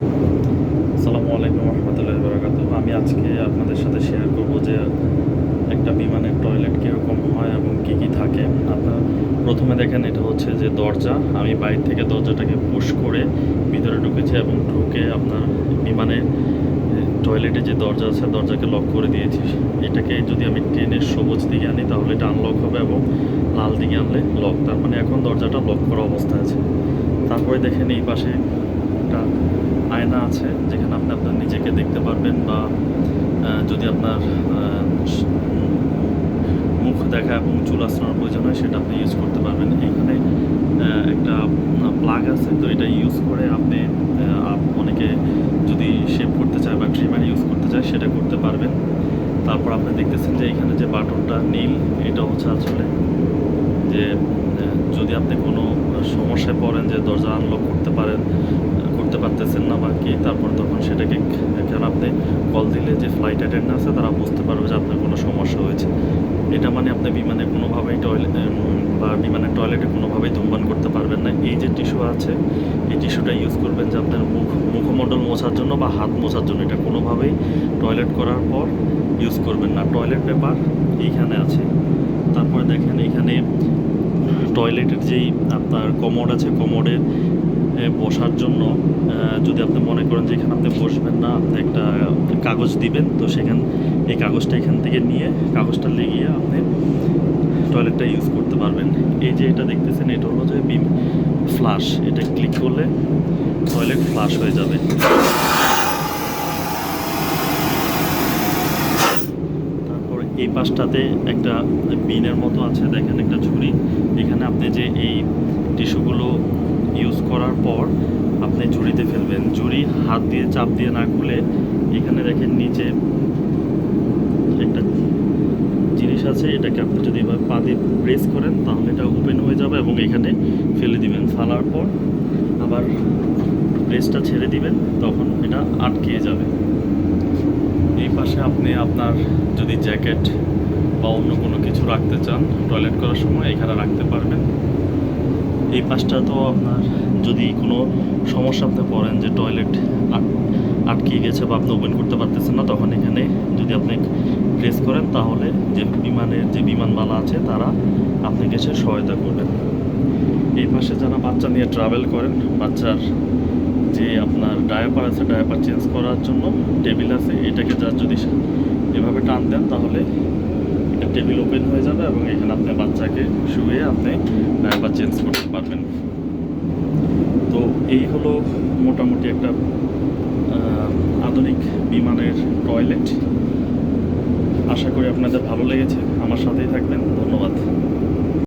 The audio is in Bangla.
আসসালামু আলাইকুম রহমতুল্লাহ বরাকাত আমি আজকে আপনাদের সাথে শেয়ার করব যে একটা বিমানের টয়লেট কীরকম হয় এবং কি কি থাকে। আপনার প্রথমে দেখেন, এটা হচ্ছে যে দরজা। আমি বাইরে থেকে দরজাটাকে পুশ করে ভিতরে ঢুকেছি এবং ঢুকে আপনার বিমানের টয়লেটে যে দরজা আছে, দরজাকে লক করে দিয়েছি। এটাকে যদি আমি ট্রেনের সবুজ দিকে আনি, তাহলে এটা আনলক হবে এবং লাল দিকে আনলে লক তার মানে এখন দরজাটা লক করা অবস্থায় আছে। তারপরে দেখেন এই পাশে একটা আছে যেখানে আপনি আপনার নিজেকে দেখতে পারবেন বা যদি আপনার মুখ দেখা এবং চুল আসানোর প্রয়োজন হয়, সেটা আপনি ইউজ করতে পারবেন। এখানে একটা প্লাগ আছে, তো এটা ইউজ করে আপনি অনেকে যদি শেপ করতে চায় বা ট্রিমার ইউজ করতে চায়, সেটা করতে পারবেন। তারপর আপনি দেখতেছেন যে এখানে যে বাটনটা নীল, এটা হচ্ছে আসলে যে যদি আপনি কোনো সমস্যায় পড়েন যে দরজা আনলক করতে পারেন পারতেছেন না বা কি, তারপর তখন সেটাকে এখানে আপনি কল দিলে যে ফ্লাইট অ্যাটেন্ড আছে, তারা বুঝতে পারবে যে আপনার কোনো সমস্যা হয়েছে। এটা মানে আপনি বিমানে কোনোভাবেই টয়লেট বা বিমানের টয়লেটে কোনোভাবেই ধূমপান করতে পারবেন না। এই যে টিস্যু আছে, এই টিস্যুটা ইউজ করবেন যে আপনার মুখ, মুখমণ্ডল মোছার জন্য বা হাত মোছার জন্য। এটা কোনোভাবেই টয়লেট করার পর ইউজ করবেন না। টয়লেট পেপার এইখানে আছে। তারপরে দেখেন এখানে টয়লেটের যেই আপনার কমোড আছে কমোডের বসার জন্য যদি আপনি মনে করেন যে এখানে আপনি বসবেন না, আপনি একটা কাগজ দিবেন, তো সেখান, এই কাগজটা এখান থেকে নিয়ে কাগজটা লেগিয়ে আপনি টয়লেটটা ইউজ করতে পারবেন। এই যে এটা দেখতেছেন, এটা হলো যে বিম ফ্লাশ এটা ক্লিক করলে টয়লেট ফ্লাশ হয়ে যাবে তারপর এই পাশটাতে একটা বিনের মতো আছে, দেখেন একটা ঝুড়ি। এখানে আপনি যে এই টিস্যুগুলো ইউজ করার পর আপনি ঝুড়িতে ফেলবেন। ঝুড়ি হাত দিয়ে, চাপ দিয়ে না খুলে এখানে দেখেন নিচে একটা জিনিস আছে, এটাকে আপনি যদি এবার পা দিয়ে প্রেস করেন তাহলে এটা ওপেন হয়ে যাবে এবং এখানে ফেলে দিবেন। ফেলার পর আবার প্রেসটা ছেড়ে দিবেন, তখন এটা আটকে যাবে। এই পাশে আপনি আপনার যদি জ্যাকেট বা অন্য কোনো কিছু রাখতে চান, টয়লেট করার সময় এখানে রাখতে পারবেন। এই পাশটা তো আপনার যদি কোনো সমস্যা আপনি পড়েন যে টয়লেট আটকে গেছে বা আপনি ওপেন করতে পারতেছেন না, তখন এখানে যদি আপনি প্রেস করেন, তাহলে যে বিমানের, যে বিমানবালা আছে, তারা আপনাকে এসে সহায়তা করবেন এই পাশে যারা বাচ্চা নিয়ে ট্রাভেল করেন, বাচ্চার যে আপনার ডায়াপার আছে ডায়াপার চেঞ্জ করার জন্য টেবিল আছে, এটাকে যা যদি এভাবে টান দেন তাহলে এটা টেবিল ওপেন হয়ে যাবে এবং এখানে আপনি বাচ্চাকে শুয়ে আপনি ডায়াপার চেঞ্জ করতে পারবেন। তো এই হলো মোটামুটি একটা আধুনিক বিমানের টয়লেট আশা করি আপনাদের ভালো লেগেছে। আমার সাথেই থাকবেন। ধন্যবাদ।